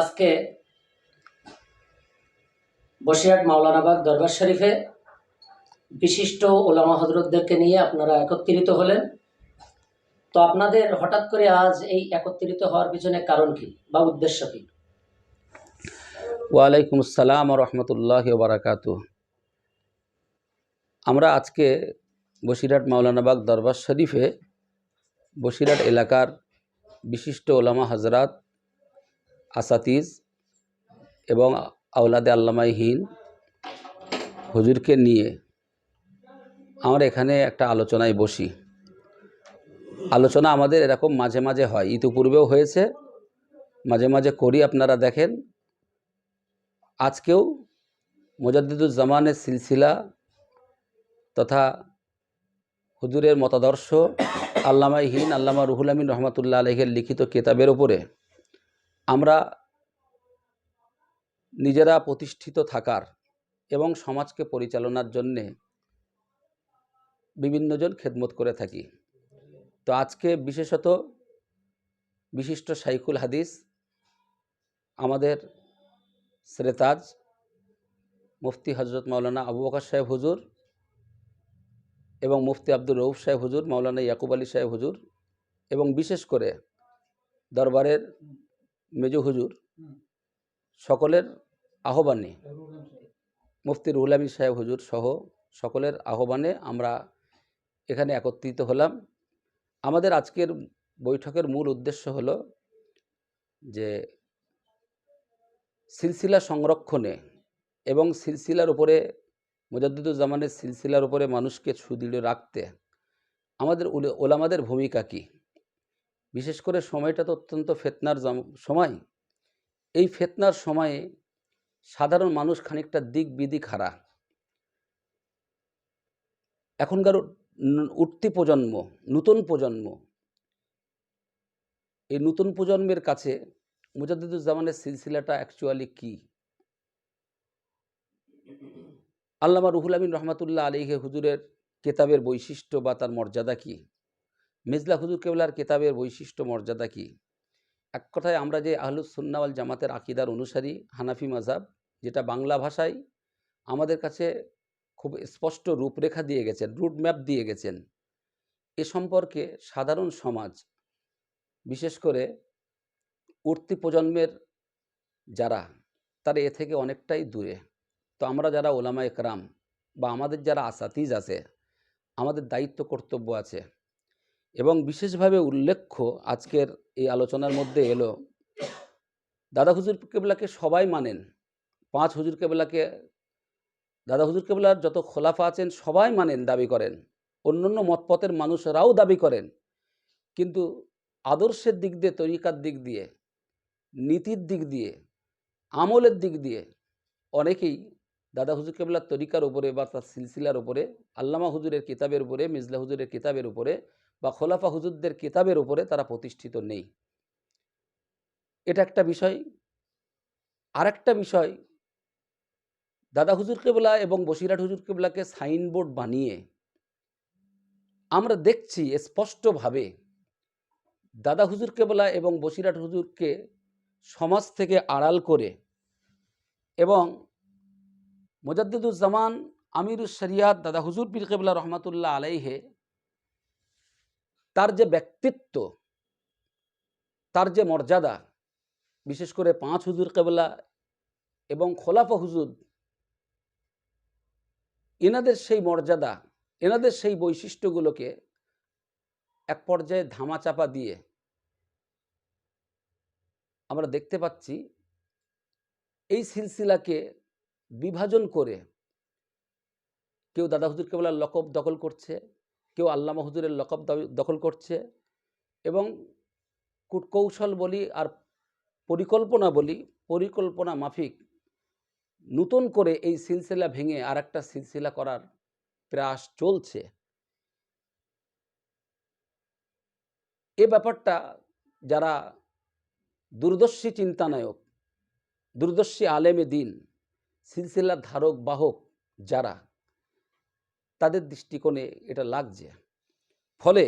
আজকে বসিরহাট মাওলানাবাগ দরবার শরীফে বিশিষ্ট ওলামা হজরতদেরকে নিয়ে আপনারা একত্রিত হলেন। তো আপনাদের হঠাৎ করে আজ এই একত্রিত হওয়ার পিছনে কারণ কি বা উদ্দেশ্য কি? ওয়ালাইকুম আসসালাম রহমতুল্লাহ বারাকাত আমরা আজকে বসিরহাট মাওলানাবাগ দরবার শরীফে বসিরহাট এলাকার বিশিষ্ট ওলামা হজরাত আসাতিজ এবং আওলাদে আল্লামাইহীন হুজুরকে নিয়ে আমরা এখানে একটা আলোচনায় বসি। আলোচনা আমাদের এরকম মাঝে মাঝে হয়। ইতিপূর্বেও হয়েছে। মাঝে মাঝে করি আপনারা দেখেন। আজকেও মোজাদ্দিদুজ্জামানের সিলসিলা তথা হুজুরের মতাদর্শ আল্লামাইহীন আল্লামা রুহুল আমিন রহমতুল্লাহ আলহের লিখিত কেতাবের ওপরে আমরা নিজেরা প্রতিষ্ঠিত থাকার এবং সমাজকে পরিচালনার জন্যে বিভিন্নজন খেদমত করে থাকি। তো আজকে বিশেষত বিশিষ্ট শাইখুল হাদিস, আমাদের শ্রেতাজ, মুফতি হজরত মাওলানা আবু বকর সাহেব হুজুর এবং মুফতি আব্দুর রৌফ সাহেব হুজুর, মাওলানা ইয়াকুব আলী সাহেব হুজুর এবং বিশেষ করে দরবারের মেজু হুজুর সকলের আহ্বানে মুফতি রুহুল আমিন সাহেব হুজুর সহ সকলের আহ্বানে আমরা এখানে একত্রিত হলাম। আমাদের আজকের বৈঠকের মূল উদ্দেশ্য হলো যে সিলসিলা সংরক্ষণে এবং সিলসিলার উপরে মুজাদ্দুজ্জামানের সিলসিলার উপরে মানুষকে সুদৃঢ় রাখতে আমাদের ওলামাদের ভূমিকা কী? বিশেষ করে সময়টা তো অত্যন্ত ফেতনার সময়। এই ফেতনার সময়ে সাধারণ মানুষ খানিকটা দিক বিদিক হারা। এখনকার উঠতি প্রজন্ম, নতুন প্রজন্ম, এই নতুন প্রজন্মের কাছে মুজাদ্দিদুজ্জামানের সিলসিলাটা অ্যাকচুয়ালি কি? আল্লামা রুহুল আমিন রহমাতুল্লাহ আলীহে হুজুরের কেতাবের বৈশিষ্ট্য বা তার মর্যাদা কি? মিজলা হুজুর কেবলার কেতাবের বৈশিষ্ট্য, মর্যাদা কি? এক কথায় আমরা যে আহলুস সুন্নাওয়াল জামাতের আকিদার অনুসারী হানাফি মাজাব যেটা বাংলা ভাষায় আমাদের কাছে খুব স্পষ্ট রূপরেখা দিয়ে গেছেন রুট ম্যাপ দিয়ে গেছেন। এ সম্পর্কে সাধারণ সমাজ, বিশেষ করে উঠতি প্রজন্মের যারা, তারা এ থেকে অনেকটাই দূরে। তো আমরা যারা ওলামা একরাম বা আমাদের যারা আসাতিজ আছে, আমাদের দায়িত্ব, কর্তব্য আছে এবং বিশেষভাবে উল্লেখ্য আজকের এই আলোচনার মধ্যে এলো, দাদা হুজুর কেবলাকে সবাই মানেন। পাঁচ হুজুর কেবলাকে, দাদা হুজুর কেবলার যত খোলাফা আছেন সবাই মানেন, দাবি করেন। অন্য অন্যান্য মতপথের মানুষরাও দাবি করেন। কিন্তু আদর্শের দিক দিয়ে, তরিকার দিক দিয়ে, নীতির দিক দিয়ে, আমলের দিক দিয়ে অনেকেই দাদা হুজুর কেবলার তরিকার উপরে বা তার সিলসিলার উপরে, আল্লামা হুজুরের কিতাবের উপরে মিজলা হুজুরের কিতাবের উপরে বা খোলাফা হুজুরদের কিতাবের উপরে তারা প্রতিষ্ঠিত নেই। এটা একটা বিষয়। আরেকটা বিষয়, দাদা হুজুর কেবলা এবং বসিরহাট হুজুর কেবলাকে সাইনবোর্ড বানিয়ে আমরা দেখছি স্পষ্টভাবে দাদা হুজুর কেবলা এবং বসিরহাট হুজুরকে সমাজ থেকে আড়াল করে এবং মোজাদ্দুজ্জামান আমিরুস শরিয়াত দাদা হুজুর পীর কেবলা রহমাতুল্লাহ আলাইহে তার যে ব্যক্তিত্ব, তার যে মর্যাদা, বিশেষ করে পাঁচ হুজুর কেবলা এবং খোলাফা হুজুর, এনাদের সেই মর্যাদা, এনাদের সেই বৈশিষ্ট্যগুলোকে এক পর্যায়ে ধামাচাপা দিয়ে আমরা দেখতে পাচ্ছি, এই সিলসিলাকে বিভাজন করে কেউ দাদা হুজুর কেবলার লকব দখল করছে কেউ আল্লামা হুজুরের লকব দখল করছে এবং কূটকৌশল বলি আর পরিকল্পনা বলি, পরিকল্পনা মাফিক নতুন করে এই সিলসিলা ভেঙে আর একটা সিলসিলা করার প্রয়াস চলছে। এ ব্যাপারটা যারা দূরদর্শী চিন্তানায়ক, দূরদর্শী আলেমে দিন, সিলসিলার ধারক, বাহক যারা দৃষ্টিকোণে এটা লাগছে। ফলে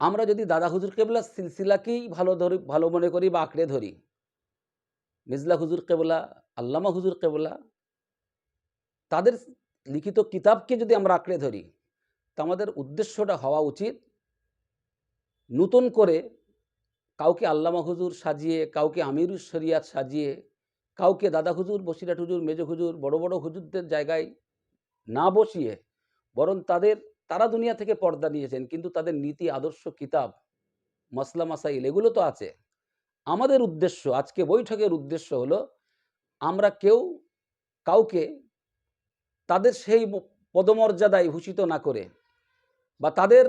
আমরা যদি দাদা হুজুর কেবলা সিলসিলাকেই ভালো ধরি, ভালো মনে করি বা আঁকড়ে ধরি, মিজলা হুজুর কেবলা, আল্লামা হুজুর কেবলা, তাদের লিখিত কিতাবকে যদি আমরা আঁকড়ে ধরি, তা আমাদের উদ্দেশ্যটা হওয়া উচিত নতুন করে কাউকে আল্লামা হুজুর সাজিয়ে, কাউকে আমিরুস শরিয়াত সাজিয়ে, কাউকে দাদা হুজুর বসিরাট হুজুর, মেজ হুজুর, বড় বড় হুজুরদের জায়গায় না বসিয়ে বরং তাদের, তারা দুনিয়া থেকে পর্দা নিয়েছেন, কিন্তু তাদের নীতি, আদর্শ, কিতাব, মাসলা, মাসাইল, এগুলো তো আছে। আমাদের উদ্দেশ্য, আজকে বৈঠকের উদ্দেশ্য হলো, আমরা কেউ কাউকে তাদের সেই পদমর্যাদায় ভূষিত না করে বা তাদের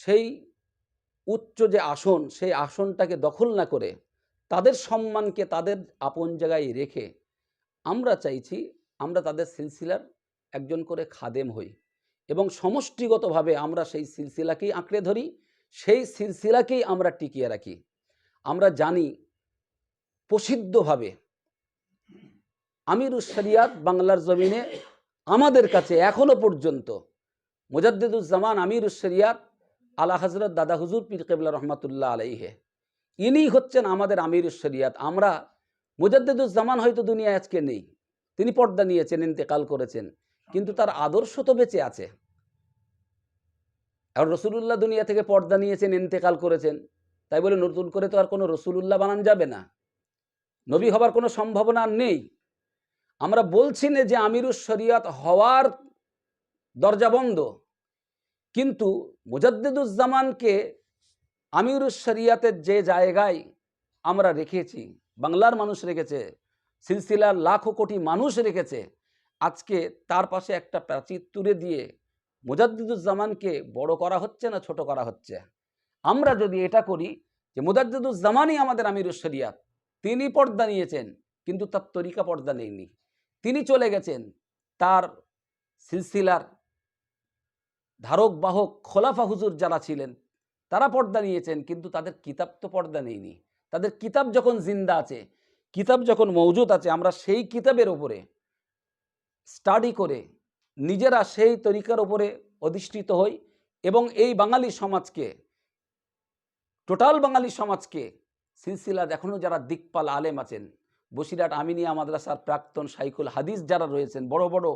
সেই উচ্চ যে আসন, সেই আসনটাকে দখল না করে তাদের সম্মানকে তাদের আপন জায়গায় রেখে আমরা চাইছি, আমরা তাদের সিলসিলার একজন করে খাদেম হই এবং সমষ্টিগতভাবে আমরা সেই সিলসিলাকেই আঁকড়ে ধরি, সেই সিলসিলাকেই আমরা টিকিয়ে রাখি। আমরা জানি প্রসিদ্ধভাবে আমিরুস শরিয়াত বাংলার জমিনে আমাদের কাছে এখনও পর্যন্ত মুজাদ্দিদুজ্জামান আমিরুস শরিয়াত আলা হজরত দাদা হুজুর পীর কেবলা রহমাতুল্লাহ আলাইহে, ইনি হচ্ছেন আমাদের আমিরুস শরিয়াত আমরা মুজাদ্দিদুজ্জামান হয়তো দুনিয়ায় আজকে নেই। তিনি পর্দা নিয়েছেন, ইন্তেকাল করেছেন। কিন্তু তার আদর্শ তো বেঁচে আছে। আর রসুলুল্লাহ দুনিয়া থেকে পর্দা নিয়েছেন, ইন্তেকাল করেছেন। তাই বলে নতুন করে তো আর কোনো রসুলুল্লাহ বানান যাবে না। নবী হবার কোনো সম্ভাবনা নেই। আমরা বলছি না যে আমিরুস শরিয়ত হওয়ার দরজা বন্ধ। কিন্তু মুজাদ্দিদুজ্জামানকে আমিরুস শরিয়াতের যে জায়গায় আমরা রেখেছি, বাংলার মানুষ রেখেছে, সিলসিলার লাখো কোটি মানুষ রেখেছে আজকে তার পাশে একটা প্রাচীর তুলে দিয়ে মুজাদ্দিদুজ্জামানকে বড় করা হচ্ছে না ছোট করা হচ্ছে? আমরা যদি এটা করি যে মুজাদ্দিদুজ্জামানই আমাদের আমিরুস শরিয়াত, তিনি পর্দা নিয়েছেন, কিন্তু তার তরিকা পর্দা নেয়নি তিনি চলে গেছেন তার সিলসিলার ধারক বাহক খোলাফা হুজুর যারা ছিলেন, তারা পর্দা নিয়েছেন, কিন্তু তাদের কিতাব তো পর্দা নেয়নি তাদের কিতাব যখন জিন্দা আছে, কিতাব যখন মজুদ আছে, আমরা সেই কিতাবের ওপরে স্টাডি করে নিজেরা সেই তরিকার ওপরে অধিষ্ঠিত হই এবং এই বাঙালি সমাজকে টোটাল বাঙালি সমাজকে সিলসিলার এখনও যারা দিকপাল আলেম আছেন, বসিরহাট আমিনিয়া মাদ্রাসার প্রাক্তন সাইকুল হাদিস যারা রয়েছেন, বড় বড়,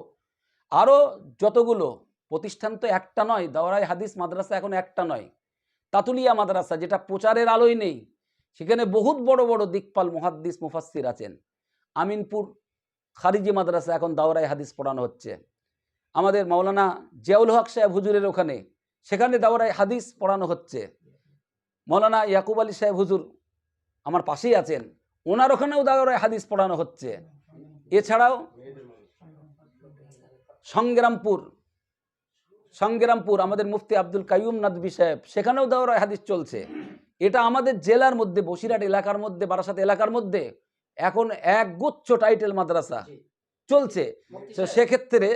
আরও যতগুলো প্রতিষ্ঠান তো একটা নয়, দাওরাই হাদিস মাদ্রাসা এখন একটা নয়, তাতুলিয়া মাদ্রাসা যেটা প্রচারের আলোয় নেই, সেখানে বহুত বড় বড় দিকপাল মুহাদ্দিস মুফাসসির আছেন, আমিনপুর খারিজি মাদ্রাসা এখন দাওরাই হাদিস পড়ানো হচ্ছে। আমাদের মাওলানা জিয়াউল হক সাহেব হুজুরের ওখানে, সেখানে দাওরাই হাদিস পড়ানো হচ্ছে। মৌলানা ইয়াকুব আলী সাহেব হুজুর আমার পাশেই আছেন, ওনার ওখানেও দাওরাই হাদিস পড়ানো হচ্ছে। এছাড়াও সংগ্রামপুর সংগ্রামপুর, আমাদের মুফতি আব্দুল কাইয়ুম নাদবি সাহেব, সেখানেও দাওরাই হাদিস চলছে। এটা আমাদের জেলার মধ্যে, বসিরহাট এলাকার মধ্যে, বারাসাত এলাকার মধ্যে এখন এক গুচ্ছ টাইটেল মাদ্রাসা চলছে। তো সেক্ষেত্রে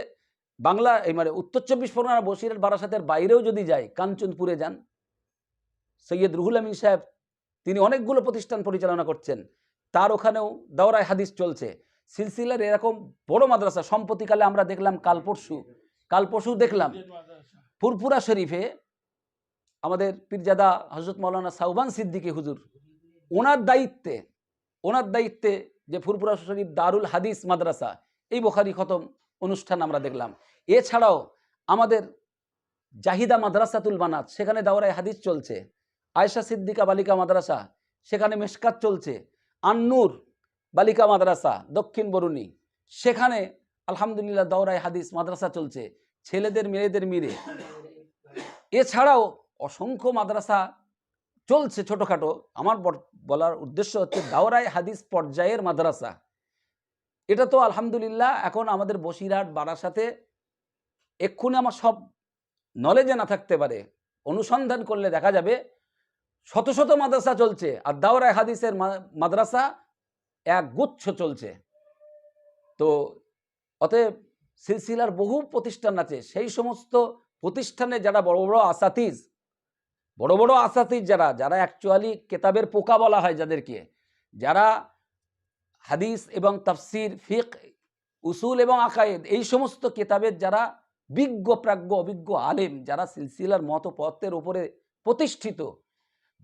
বাংলা এই মানে উত্তর চব্বিশ পরগনা বসিরহাট বারাসাতের বাইরেও যদি যায় কাঞ্চনপুরে যান সৈয়দ রুহুল আমিন সাহেব তিনি অনেকগুলো প্রতিষ্ঠান পরিচালনা করছেন। তার ওখানেও দাওরায় হাদিস চলছে। সিলসিলার এরকম বড় মাদ্রাসা সম্প্রতিকালে আমরা দেখলাম কাল পরশু কাল পরশু দেখলাম। ফুরফুরা শরীফে আমাদের পীরজাদা হজরত মৌলানা সাউবান সিদ্দিকী হুজুর ওনার দায়িত্বে ওনার দায়িত্বে যে ফুরফুরা শরীফ দারুল হাদিস মাদ্রাসা, এই বোখারি খতম অনুষ্ঠান আমরা দেখলাম। এছাড়াও আমাদের জাহিদা মাদ্রাসাতুল বানাত সেখানে দাওরায় হাদিস চলছে। আয়সা সিদ্দিকা বালিকা মাদ্রাসা, সেখানে মেশকাত চলছে। আন্নুর বালিকা মাদ্রাসা, দক্ষিণ বরুণী, সেখানে আলহামদুলিল্লাহ দাওরায় হাদিস মাদ্রাসা চলছে। ছেলেদের, মেয়েদের মিলে এছাড়াও অসংখ্য মাদ্রাসা চলছে ছোটোখাটো। আমার বলার উদ্দেশ্য হচ্ছে দাওরায় হাদিস পর্যায়ের মাদ্রাসা। এটা তো আলহামদুলিল্লাহ, এখন আমাদের বসিরহাট, বারাসাতে এক্ষুনি আমার সব নলেজে না থাকতে পারে। অনুসন্ধান করলে দেখা যাবে শত শত মাদ্রাসা চলছে আর দাওরায় হাদিসের মাদ্রাসা এক গুচ্ছ চলছে। তো অতএব সিলসিলার বহু প্রতিষ্ঠান আছে। সেই সমস্ত প্রতিষ্ঠানে যারা বড় বড় আসাতিজ বড় বড় আসাতিজ যারা যারা অ্যাকচুয়ালি কেতাবের পোকা বলা হয় যাদেরকে, যারা হাদিস এবং তাফসির, ফিক, উসুল এবং আকায়েদ এই সমস্ত কেতাবের যারা বিজ্ঞ, প্রাজ্ঞ, অভিজ্ঞ আলেম, যারা সিলসিলার মতো পথের উপরে প্রতিষ্ঠিত,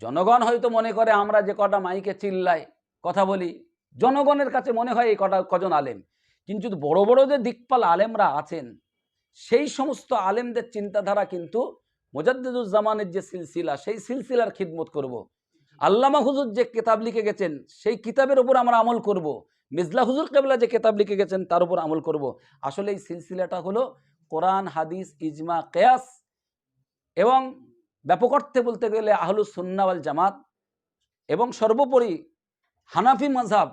জনগণ হয়তো মনে করে আমরা যে কটা মাইকে চিল্লাই, কথা বলি, জনগণের কাছে মনে হয় এই কটা কজন আলেম। কিন্তু বড় বড় যে দিকপাল আলেমরা আছেন, সেই সমস্ত আলেমদের চিন্তাধারা কিন্তু মোজাদ্দুজ্জামানের যে সিলসিলা, সেই সিলসিলার খিদমত করব। আল্লামা হুজুর যে কিতাব লিখে গেছেন, সেই কিতাবের ওপর আমরা আমল করব। মিজলা হুজুর কেবলা যে কিতাব লিখে গেছেন, তার উপর আমল করব। আসলে এই সিলসিলাটা হলো কোরআন, হাদিস, ইজমা, কেয়াস এবং ব্যাপক অর্থে বলতে গেলে আহলুস সুন্নাওয়াল জামাত এবং সর্বোপরি হানাফি মজাব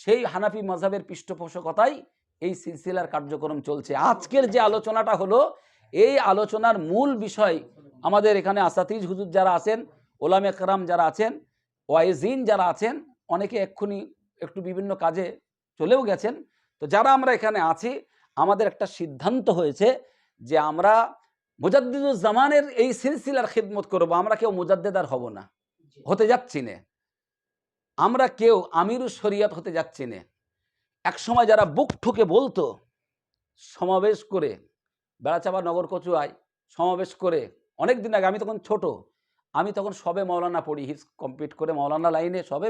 সেই হানাফি মজাবের পৃষ্ঠপোষকতায় এই সিলসিলার কার্যক্রম চলছে আজকের যে আলোচনাটা হলো এই আলোচনার মূল বিষয় আমাদের এখানে আসাতিজ হুজুর যারা আছেন ওলাম একরাম যারা আছেন ওয়াইজিন যারা আছেন অনেকে এক্ষুনি একটু বিভিন্ন কাজে চলেও গেছেন। তো যারা আমরা এখানে আছি আমাদের একটা সিদ্ধান্ত হয়েছে যে আমরা মুজাদ্দিদুজ্জামানের এই সিলসিলার খিদমত করব। আমরা কেউ মুজাদ্দেদার হব না। হতে যাচ্ছি না। আমরা কেউ আমিরু শরিয়ত হতে যাচ্ছি না। একসময় যারা বুক ঠুকে বলতো সমাবেশ করে বেড়াচাপা নগর কচুয়ায় সমাবেশ করে অনেক দিন আগে আমি তখন ছোট আমি তখন সবে মৌলানা পড়ি হিস কমপ্লিট করে মৌলানা লাইনে সবে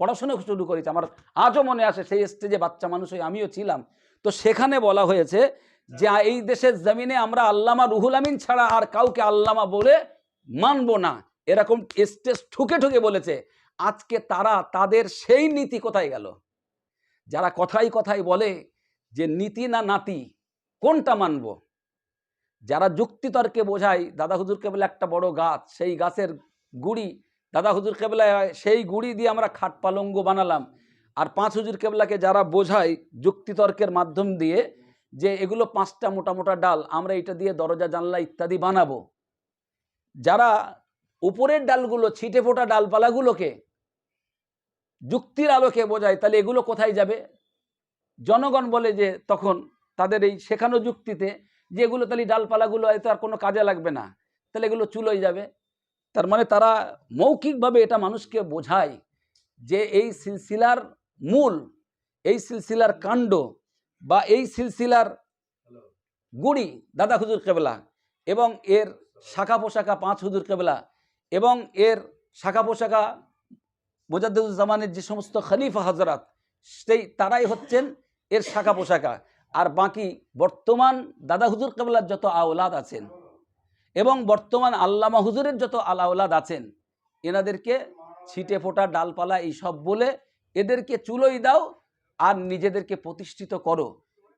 পড়াশোনা শুরু করেছি আমার আজও মনে আসে সেই স্টেজে বাচ্চা মানুষ হয়ে আমিও ছিলাম। তো সেখানে বলা হয়েছে যে এই দেশের জমিনে আমরা আল্লামা রুহুল আমিন ছাড়া আর কাউকে আল্লামা বলে মানবো না। এরকম স্টেজ ঠুকে ঠুকে বলেছে। আজকে তারা তাদের সেই নীতি কোথায় গেল? যারা কথাই কথাই বলে যে নীতি না নাতি কোনটা মানব? যারা যুক্তিতর্কে বোঝায়, দাদা হুজুর কেবল একটা বড় গাছ, সেই গাছের গুড়ি, দাদা হুজুর কেবলা সেই গুড়ি দিয়ে আমরা খাট পালঙ্গ বানালাম। আর পাঁচ হুজুর কেবলাকে যারা বোঝায় যুক্তিতর্কের মাধ্যম দিয়ে যে এগুলো পাঁচটা মোটা মোটা ডাল, আমরা এটা দিয়ে দরজা, জানলা ইত্যাদি বানাবো। যারা উপরের ডালগুলো, ছিটে ফোটা ডালপালাগুলোকে যুক্তির আলোকে বোঝায়, তাহলে এগুলো কোথায় যাবে? জনগণ বলে যে তখন তাদের এই শেখানো যুক্তিতে যে এগুলো তাহলে ডালপালাগুলো হয়তো আর কোনো কাজে লাগবে না, তাহলে এগুলো চুলোয় যাবে। তার মানে তারা মৌখিকভাবে এটা মানুষকে বোঝায় যে এই সিলসিলার মূল, এই সিলসিলার কাণ্ড বা এই সিলসিলার গুড়ি দাদা হুজুর কেবলা এবং এর শাখা পোশাকা পাঁচ হুজুর কেবলা এবং এর শাখা পোশাকা মোজাদ্দুজ্জামানের যে সমস্ত খলিফা হজরত সেই তারাই হচ্ছেন এর শাখা পোশাকা আর বাকি বর্তমান দাদা হুজুর কেবলার যত আওলাদ আছেন এবং বর্তমান আল্লামা হুজুরের যত আলাউলাদ আছেন, এনাদেরকে ছিটে ফোটা, ডালপালা এইসব বলে এদেরকে চুলোই দাও আর নিজেদেরকে প্রতিষ্ঠিত করো।